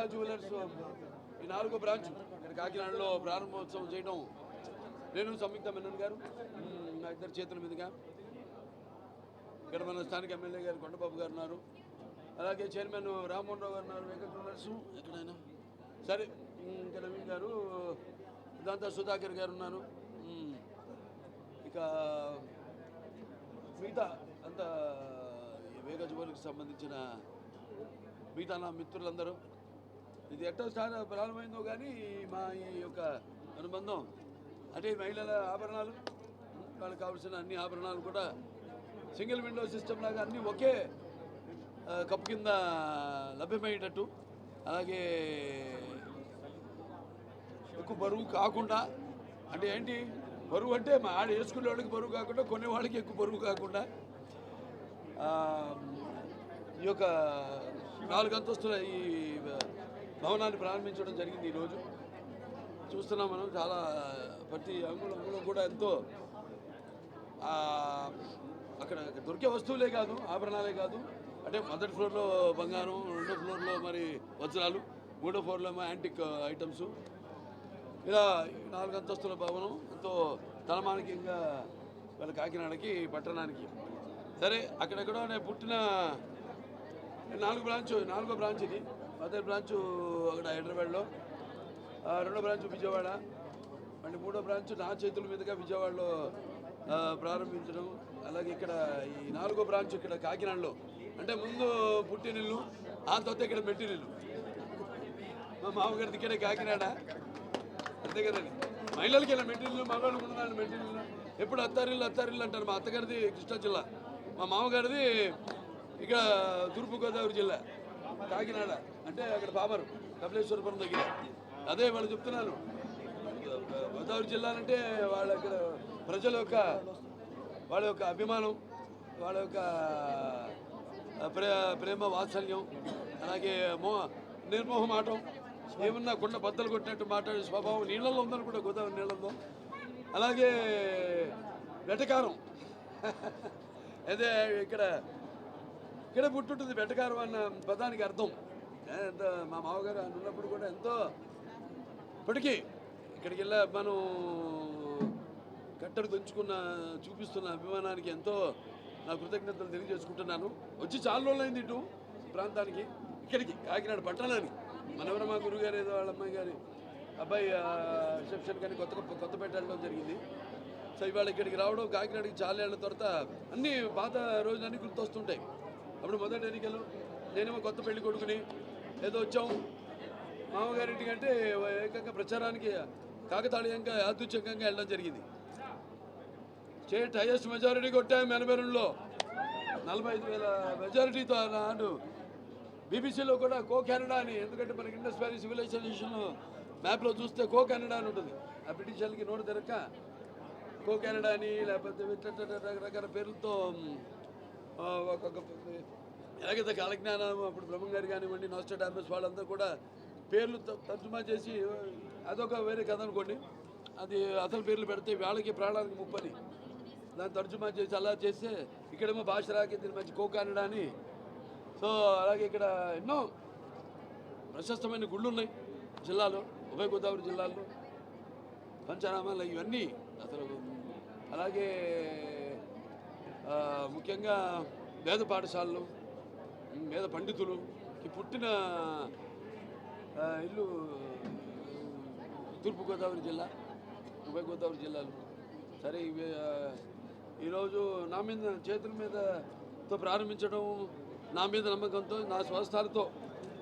వేగా jewellers ఈ నాలుగో branch. ఇక్కడ కాకినాడలో ప్రారంభోత్సవం చేయడం నేను సంయుక్త మెనన్ గారు నా ఇద్దరు చేతుల మీదుగా. ఇక్కడ మన స్థానిక ఎమ్మెల్యే గారు కొండబాబు గారు ఉన్నారు. అలాగే చైర్మన్ రామ్మోహన్ రావు గారు ఉన్నారు వెంకట జ్యువెలర్స్ ఎక్కడైనా? సరే ఇంకా నవీన్ గారు దాంతో సుధాకర్ గారు ఉన్నారు. ఇక మిగతా అంతా వేగ జ్యువెలర్కి సంబంధించిన మిగతా నా మిత్రులందరూ ఇది ఎట్టో స్టార్ట్ ప్రారంభమైందో కానీ మా ఈ యొక్క అనుబంధం. అంటే మహిళల ఆభరణాలు వాళ్ళకి కావాల్సిన అన్ని ఆభరణాలు కూడా సింగిల్ విండో సిస్టమ్ లాగా అన్నీ ఒకే కప్పు కింద లభ్యమయ్యేటట్టు. అలాగే ఎక్కువ బరువు కాకుండా అంటే ఏంటి? బరువు అంటే మా ఆడ వేసుకునే వాళ్ళకి బరువు కాకుండా కొనేవాళ్ళకి ఎక్కువ బరువు కాకుండా ఈ యొక్క నాలుగు అంతస్తుల ఈ భవనాన్ని ప్రారంభించడం జరిగింది ఈరోజు. చూస్తున్నాం మనం చాలా ప్రతి అంగుళం అంగుళం కూడా ఎంతో అక్కడ దొరికే వస్తువులే కాదు ఆభరణాలే కాదు. అంటే మొదటి ఫ్లోర్లో బంగారం రెండో ఫ్లోర్లో మరి వజ్రాలు మూడో ఫ్లోర్లో యాంటిక్ ఐటమ్స్. ఇలా నాలుగు అంతస్తుల భవనం ఎంతో తలమానికంగా వాళ్ళ కాకినాడకి పట్టణానికి. సరే అక్కడెక్కడో నేను పుట్టిన నాలుగు బ్రాంచ్ నాలుగో బ్రాంచ్ ఇది. మొదటి బ్రాంచ్ అక్కడ హైదరాబాద్లో. రెండో బ్రాంచ్ విజయవాడ. మళ్ళీ మూడో బ్రాంచ్ నా చేతుల మీదుగా విజయవాడలో ప్రారంభించడం. అలాగే ఇక్కడ ఈ నాలుగో బ్రాంచ్ ఇక్కడ కాకినాడలో. అంటే ముందు పుట్టినిల్లు ఆ తర్వాత ఇక్కడ మెట్టినిల్లు మా మామగారిది ఇక్కడే కాకినాడ. అంతే కదండి మహిళలకి ఇలా మెట్టిల్లు మగవాళ్ళకి ఉన్నదాన్ని మెట్టిల్లు ఎప్పుడు అత్తారిల్లు అత్తారిల్లు అంటారు మా అత్తగారిది కృష్ణా జిల్లా. మా మామగారిది ఇక్కడ తూర్పుగోదావరి జిల్లా కాకినాడ. అంటే అక్కడ పామరు కపిలేశ్వరపురం దగ్గర. అదే వాళ్ళు చెప్తున్నారు. గోదావరి జిల్లా అంటే వాళ్ళ అక్కడ ప్రజల యొక్క వాళ్ళ యొక్క అభిమానం వాళ్ళ యొక్క ప్రే ప్రేమ వాత్సల్యం అలాగే మో నిర్మోహమాటం ఏమన్నా కొండ బద్దలు కొట్టినట్టు మాట్లాడే స్వభావం నీళ్ళల్లో ఉందని కూడా గోదావరి నీళ్ళల్లో. అలాగే వెటకారం. అదే ఇక్కడ ఇక్కడ పుట్టుంటుంది వెటకారం అన్న పదానికి అర్థం. ఎంత మా మామగారు ఉన్నప్పుడు కూడా ఎంతో ఇప్పటికీ ఇక్కడికి వెళ్ళా మనం కట్టడి దంచుకున్న చూపిస్తున్న అభిమానానికి ఎంతో నా కృతజ్ఞతలు తెలియజేసుకుంటున్నాను. వచ్చి చాలా రోజులైంది ఇటు ప్రాంతానికి. ఇక్కడికి కాకినాడ పట్టణానికి. మనవర మా గురుగారు ఏదో వాళ్ళ అమ్మాయి గారి అబ్బాయి రిసెప్షన్ కానీ కొత్త కొత్త పెట్టడం జరిగింది. సో ఇవాళ ఇక్కడికి రావడం కాకినాడకి చాలా ఏళ్ళ తర్వాత అన్నీ పాత రోజులన్నీ గుర్తొస్తుంటాయి. అప్పుడు మొదటి ఎన్నికలు నేనేమో కొత్త పెళ్ళి కొడుకుని ఏదో వచ్చాము మామగారింటికి అంటే ఏకంగా ప్రచారానికి కాకతాళీయంగా యాదృచ్ఛికంగా వెళ్ళడం జరిగింది. స్టేట్ హైయెస్ట్ మెజారిటీ కొట్టాము ఎనభై రెండులో. నలభై ఐదు వేల మెజారిటీతో నాడు బీబీసీలో కూడా కో కెనడా అని ఎందుకంటే మనకి ఇండస్ వ్యాలీ సివిలైజేషన్ మ్యాప్లో చూస్తే కో కెనడా అని ఉంటుంది. ఆ బ్రిటిష్ వాళ్ళకి నోటు తెరక కో కెనడా అని లేకపోతే రకరకాల పేర్లతో ఎలాగైతే కాలజ్ఞానం అప్పుడు బ్రహ్మం గారు కానివ్వండి నాస్టోడామస్ వాళ్ళంతా కూడా పేర్లు త- తర్జుమా చేసి అదొక వేరే కథ అనుకోండి. అది అసలు పేర్లు పెడితే వాళ్ళకి ప్రాణానికి ముప్పని. దాన్ని తర్జుమా చేసి అలా చేస్తే ఇక్కడేమో భాష రాకి దీని మంచి కోకానడా అని. సో అలాగే ఇక్కడ ఎన్నో ప్రశస్తమైన గుళ్ళు ఉన్నాయి జిల్లాలో ఉభయ గోదావరి జిల్లాలో పంచనామాలు ఇవన్నీ అసలు. అలాగే ముఖ్యంగా వేద పాఠశాలలు వేద పండితులుకి పుట్టిన ఇల్లు తూర్పుగోదావరి జిల్లా ఉభయ గోదావరి జిల్లాలు. సరే ఇవి ఈరోజు నా మీద చేతుల మీదతో ప్రారంభించడం నా మీద నమ్మకంతో నా స్వస్థాలతో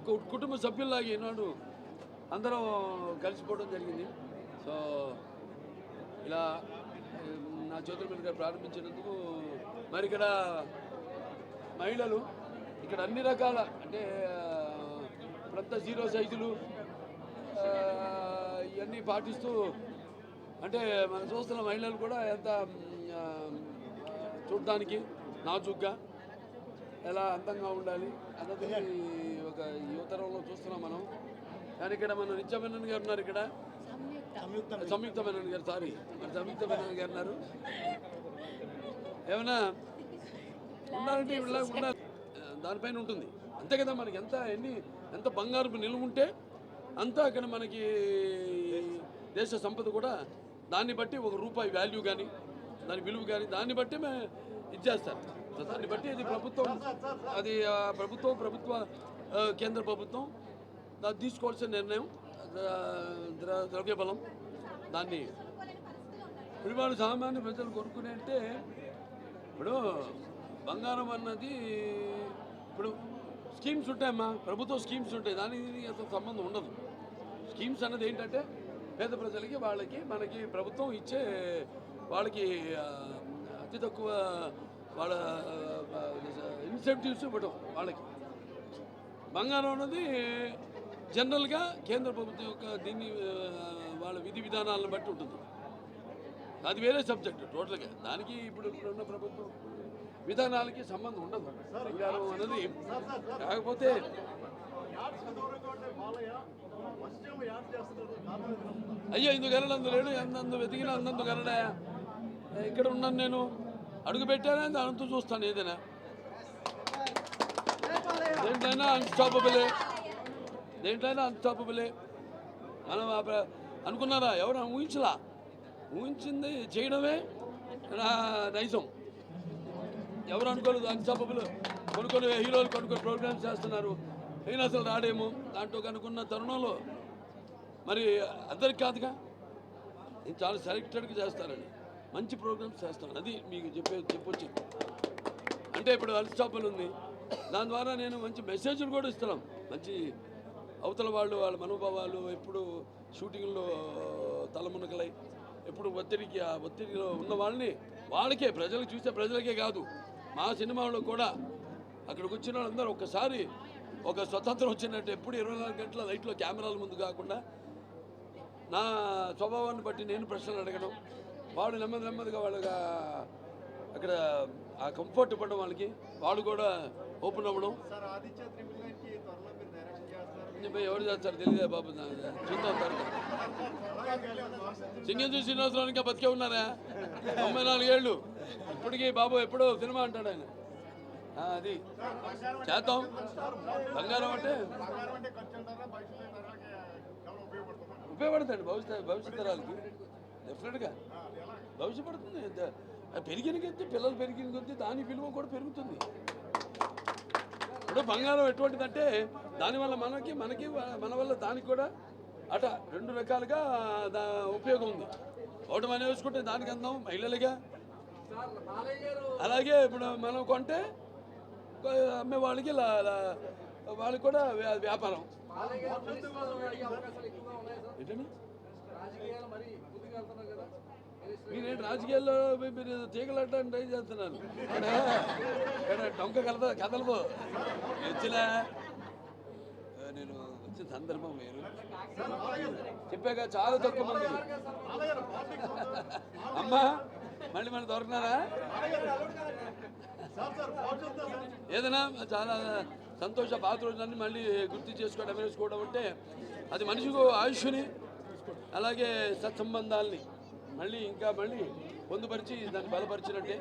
ఒక కుటుంబ సభ్యుల్లాగా ఈనాడు అందరం కలిసిపోవడం జరిగింది. సో ఇలా నా చేతుల మీద ప్రారంభించినందుకు మరి ఇక్కడ మహిళలు ఇక్కడ అన్ని రకాల అంటే ఇప్పుడంతా జీరో సైజులు ఇవన్నీ పాటిస్తూ అంటే మనం చూస్తున్న మహిళలు కూడా ఎంత చూడడానికి నాజుగ్గా ఎలా అందంగా ఉండాలి అన్నది ఒక యువతరంలో చూస్తున్నాం మనం. కానీ ఇక్కడ మన నిత్యమేనన్ గారు ఉన్నారు ఇక్కడ. సంయుక్త మేనన్ గారు సారీ. మరి సంయుక్త మేనన్ గారు ఉన్నారు. ఏమన్నా? ఉన్నారంటే ఇలా ఉండాలి. దానిపైన ఉంటుంది. అంతే కదా మనకి ఎంత ఎన్ని ఎంత బంగారు నిలువ ఉంటే అంతా అక్కడ మనకి దేశ సంపద కూడా దాన్ని బట్టి ఒక రూపాయి వాల్యూ కానీ దాని విలువ కానీ దాన్ని బట్టి మేము ఇచ్చేస్తారు సో దాన్ని బట్టి ఇది ప్రభుత్వం అది ప్రభుత్వం ప్రభుత్వ కేంద్ర ప్రభుత్వం దాన్ని తీసుకోవాల్సిన నిర్ణయం ద్రవ్య బలం దాన్ని ఇప్పుడు సామాన్య ప్రజలు కొనుక్కునే అంటే ఇప్పుడు బంగారం అన్నది ఇప్పుడు స్కీమ్స్ ఉంటాయమ్మా ప్రభుత్వ స్కీమ్స్ ఉంటాయి. దానికి అసలు అంత సంబంధం ఉండదు. స్కీమ్స్ అన్నది ఏంటంటే పేద ప్రజలకి వాళ్ళకి మనకి ప్రభుత్వం ఇచ్చే వాళ్ళకి అతి తక్కువ వాళ్ళ ఇన్సెంటివ్స్ ఇవ్వడం వాళ్ళకి. బంగారం అన్నది జనరల్గా కేంద్ర ప్రభుత్వం యొక్క దీన్ని వాళ్ళ విధి విధానాలను బట్టి ఉంటుంది. అది వేరే సబ్జెక్ట్ టోటల్గా. దానికి ఇప్పుడు ఇప్పుడున్న ప్రభుత్వం విధానాలకి సంబంధం ఉండదు. అధికారం అనేది కాకపోతే అయ్యో ఇందుకు వెళ్ళడు లేడు అందందు వెతికిన అందందు వెళ్ళడా ఇక్కడ ఉన్నాను నేను. అడుగు పెట్టానే? దానితో చూస్తాను ఏదైనా. దేంట్లైనా అన్స్టాపబులే దేంట్లైనా అన్స్టాపబులే మనం అనుకున్నారా? ఎవరు? ఊహించలా? ఊహించింది చేయడమే నా నైజం. ఎవరు అనుకోలేదు అన్స్టాపబుల్ కొన్ని కొన్ని హీరోలు కొన్ని కొన్ని ప్రోగ్రామ్స్ చేస్తున్నారు. అయినా అసలు రాడేమో. దాంట్లో కనుక్కున్న తరుణంలో మరి అందరికి కాదుగా? నేను చాలా సెలెక్టెడ్గా చేస్తానండి మంచి ప్రోగ్రామ్స్ చేస్తాను అది మీకు చెప్పే చెప్పొచ్చు. అంటే ఇప్పుడు అన్స్టాపల్ ఉంది. దాని ద్వారా నేను మంచి మెసేజ్లు కూడా ఇస్తున్నాం. మంచి అవతల వాళ్ళు వాళ్ళ మనోభావాలు ఎప్పుడు షూటింగ్లో తలమునకలై ఎప్పుడు ఒత్తిడికి ఆ ఒత్తిడిలో ఉన్న వాళ్ళని వాళ్ళకే ప్రజలకు చూసే ప్రజలకే కాదు. మా సినిమాలో కూడా అక్కడికి వచ్చిన వాళ్ళందరూ ఒక్కసారి ఒక స్వతంత్రం వచ్చినట్టు ఎప్పుడు ఇరవై నాలుగు గంటల లైట్లో కెమెరాల ముందు కాకుండా నా స్వభావాన్ని బట్టి నేను ప్రశ్నలు అడగడం వాడు నెమ్మది నెమ్మదిగా వాళ్ళగా అక్కడ ఆ కంఫర్ట్ పడడం వాళ్ళకి వాళ్ళు కూడా ఓపెన్ అవ్వడం సార్ ఆదిత్య త్రిపుల్ నైన్కి త్వరలో మీరు డైరెక్షన్ చేస్తారు చెప్పి ఎవరు చేస్తారు తెలియదే బాబు చూద్దాం సింగం చూసి శ్రీనివాసరావు ఇంకా బతికే ఉన్నారా? తొంభై నాలుగేళ్ళు ఇప్పటికీ బాబు ఎప్పుడో సినిమా అంటాడు ఆయన. అది. చేద్దాం. బంగారం అంటే? ఉపయోగపడతాడు ఉపయోగపడుతుంది భవిష్యత్ భవిష్యత్ తరాలకి. డెఫినెట్గా భవిష్యత్ పడుతుంది పెరిగిన కొద్దీ పిల్లలు పెరిగిన కొద్దీ దాని విలువ కూడా పెరుగుతుంది. ఇప్పుడు బంగారం ఎటువంటిదంటే దానివల్ల మనకి మనకి మన వల్ల దానికి కూడా అట రెండు రకాలుగా దా ఉపయోగం ఉంది. ఒకటి మనం వేసుకుంటే దానికి అందం మహిళలుగా. అలాగే ఇప్పుడు మనం కొంటే అమ్మే వాళ్ళకి వాళ్ళకి కూడా వ్యా- వ్యాపారం. ఏంటండి? మీరేంటి రాజకీయాల్లో మీరు తీగలట్టడానికి ట్రై చేస్తున్నారు? ఇక్కడ డొంక కలద కదలదు వచ్చిన నేను వచ్చిన సందర్భం వేరు. చెప్పాక చాలా తక్కువ మంది. అమ్మా మళ్ళీ మనం దొరికినారా? ఏదైనా చాలా సంతోష పాత రోజులన్నీ మళ్ళీ గుర్తు చేసుకోవడం వేసుకోవడం అంటే అది మనిషికి ఆయుష్ని అలాగే సత్సంబంధాలని మళ్ళీ ఇంకా మళ్ళీ పొందుపరిచి దాన్ని బలపరిచినట్టే.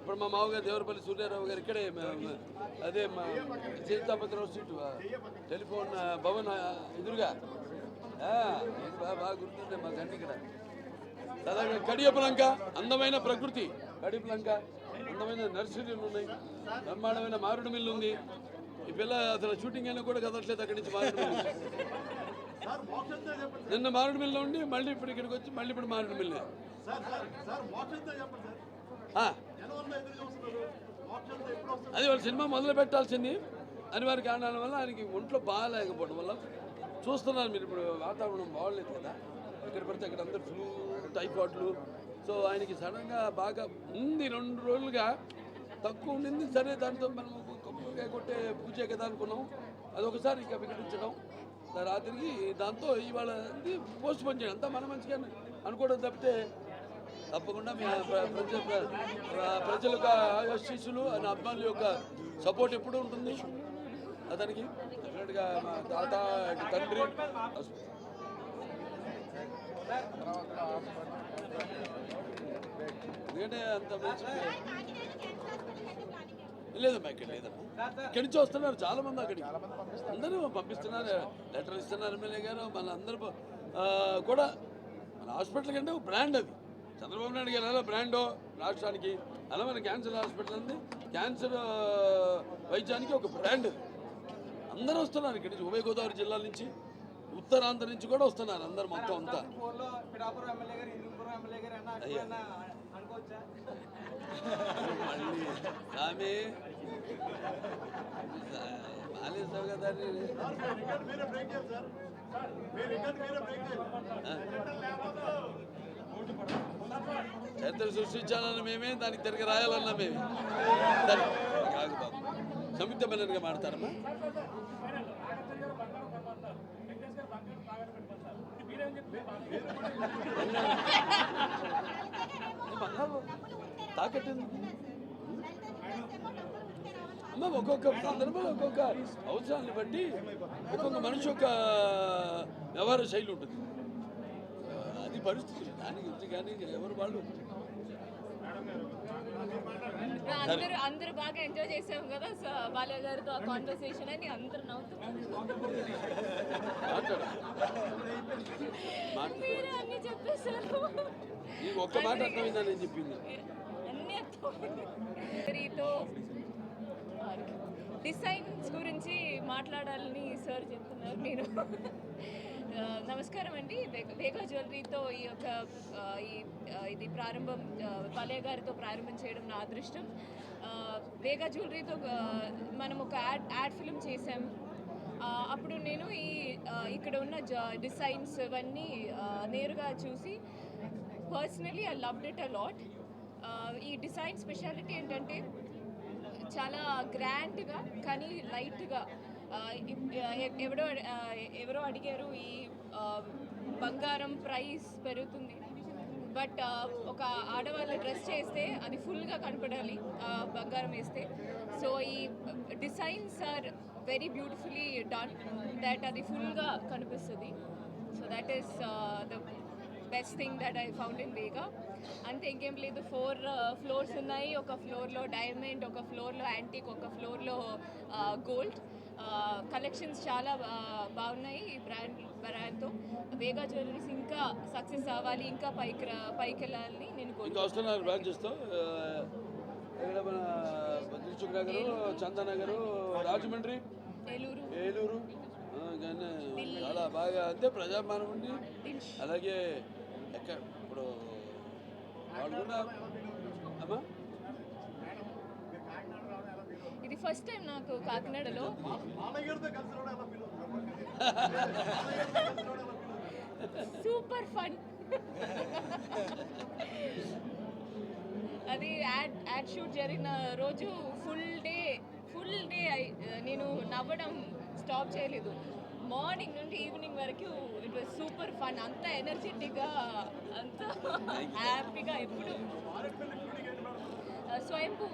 ఇప్పుడు మా మామగారు దేవరపల్లి సూర్యారావు గారు ఇక్కడే అదే మా సీతాపతిరావు సీటు టెలిఫోన్ భవన్ ఎదురుగా. బాగా గుర్తుండే మా గంట ఇక్కడ. అలాగే కడియపులంక అందమైన ప్రకృతి. కడియపులంక అందమైన నర్సరీలు ఉన్నాయి. బ్రహ్మాండమైన మారుడు మిల్లు ఉంది. ఈ పిల్ల అసలు షూటింగ్ అయినా కూడా కదట్లేదు అక్కడి నుంచి మారుడు నిన్న మారుడు మిల్లు ఉండి మళ్ళీ ఇప్పుడు ఇక్కడికి వచ్చి మళ్ళీ ఇప్పుడు మారుడు మిల్లు. అది వాళ్ళ సినిమా మొదలు పెట్టాల్సింది. అనివార్య కారణాల వల్ల ఆయనకి ఒంట్లో బాగాలేకపోవడం వల్ల చూస్తున్నారు మీరు ఇప్పుడు వాతావరణం బాగలేదు కదా. ఎక్కడ పడితే అక్కడ అందరు ఫ్లూ టైఫాయిడ్లు సో ఆయనకి సడన్గా బాగా ఉంది. రెండు రోజులుగా తక్కువ ఉండింది. సరే దాంతో మనం కొట్టే పూజ కదా అనుకున్నాం. అది ఒకసారి ఇంకా వికటించడం. రాత్రికి దాంతో ఇవాళ పోస్ట్ పోన్ చేయడం. అంతా మన మంచిగా అనుకోవడం తప్పితే తప్పకుండా మీ ప్రజ ప్రజల యొక్క ఆశీస్సులు అని అభిమానుల యొక్క సపోర్ట్ ఎప్పుడు ఉంటుంది? అతనికి డెఫినెట్గా మా తాత తండ్రి. ఎందుకంటే అంత మంచి లేదమ్మా ఇక్కడ లేదమ్మా. ఇక్కడి నుంచి వస్తున్నారు చాలా మంది అక్కడికి. అందరూ పంపిస్తున్నారు లెటర్ ఇస్తున్నారు ఎమ్మెల్యే గారు మన అందరూ కూడా మన హాస్పిటల్ కంటే ఒక బ్రాండ్ అది. చంద్రబాబు నాయుడు గారు ఎలా బ్రాండో రాష్ట్రానికి అలా మన క్యాన్సర్ హాస్పిటల్ ఉంది. క్యాన్సర్ వైద్యానికి ఒక బ్రాండ్ అది. అందరూ వస్తున్నారు ఇక్కడి నుంచి. ఉభయ గోదావరి జిల్లాల నుంచి ఉత్తరాంధ్ర నుంచి కూడా వస్తున్నారు అందరు మొత్తం అంతా. స్వామి. మాలేసావు కదా మీరే మీరే చరిత్ర సృష్టించాలన్న మేమే దానికి తిరిగి రాయాలన్నా మేమే. సరే కాదు బాబు. సంయుక్త బెనర్గా మాడతారమ్మా బంగారు. తాకట్టు? అమ్మ ఒక్కొక్క సందర్భంలో ఒక్కొక్క అవసరాన్ని బట్టి ఒక్కొక్క మనిషి యొక్క వ్యవహార శైలి ఉంటుంది. అది పరిస్థితి. దాని గురించి కానీ ఎవరు వాళ్ళు? అందరూ అందరూ బాగా ఎంజాయ్ చేసాం కదా సో బాలయ్య గారితో ఆ కాన్వర్సేషన్ అని అందరూ నవ్వుతున్నారు. మీరే అన్ని చెప్పేశారు. ఒక్క మాట అర్థమైందా నేను చెప్పింది. డిజైన్స్ గురించి మాట్లాడాలని సార్ చెప్తున్నారు మీరు. నమస్కారం అండి. వేగ వేగా జ్యువెలరీతో ఈ యొక్క ఈ ఇది ప్రారంభం ఆ, గారితో ప్రారంభం చేయడం నా అదృష్టం. ఆ, వేగా జ్యువెలరీతో మనం ఒక యాడ్ యాడ్ ఫిల్మ్ చేసాం అప్పుడు నేను ఈ ఇక్కడ ఉన్న డిజైన్స్ ఇవన్నీ నేరుగా చూసి personally I loved it a lot ఈ డిజైన్ స్పెషాలిటీ ఏంటంటే చాలా గ్రాండ్గా కానీ లైట్గా ఎవడో ఎవరో అడిగారు ఈ బంగారం ప్రైస్ పెరుగుతుంది. బట్ ఒక ఆడవాళ్ళు డ్రెస్ చేస్తే అది ఫుల్గా కనపడాలి బంగారం వేస్తే. సో ఈ designs are very beautifully done that అది ఫుల్గా కనిపిస్తుంది. So that is the best thing that I found in Vega అంతే ఇంకేం లేదు ఫోర్ ఫ్లోర్స్ ఉన్నాయి. ఒక ఫ్లోర్లో డైమండ్ ఒక ఫ్లోర్లో యాంటిక్ ఒక ఫ్లోర్లో గోల్డ్ కలెక్షన్స్ చాలా ఆ, బాగున్నాయి ఈ బ్రాండ్ బ్రాండ్తో వేగా జ్యువెలరీస్ ఇంకా సక్సెస్ అవ్వాలి ఇంకా పైకి పైకి వెళ్ళాలని నేను నగరు చందనగరు రాజమండ్రి ఏలూరు. ఏలూరు. కానీ చాలా బాగా అంతే ప్రజామానం ఉండి దిల్ష్. అలాగే ఎక్కడ ఇప్పుడు వాళ్ళకున్న అమ్మా? ఇది ఫస్ట్ టైం నాకు కాకినాడలో. సూపర్ ఫన్ అది యాడ్ యాడ్ షూట్ జరిగిన రోజు ఫుల్ డే ఫుల్ డే నేను నవ్వడం స్టాప్ చేయలేదు. మార్నింగ్ నుండి ఈవినింగ్ వరకు ఇట్ వాజ్ సూపర్ ఫన్ అంత ఎనర్జెటిక్గా అంత హ్యాపీగా ఎప్పుడు. ఆ, స్వయంభూ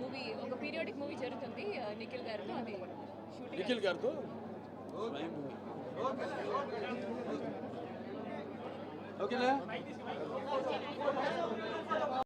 మూవీ ఒక పీరియాడిక్ మూవీ జరుగుతుంది నిఖిల్ గారితో అది షూటింగ్ నిఖిల్ గారితో. ఓకేనా?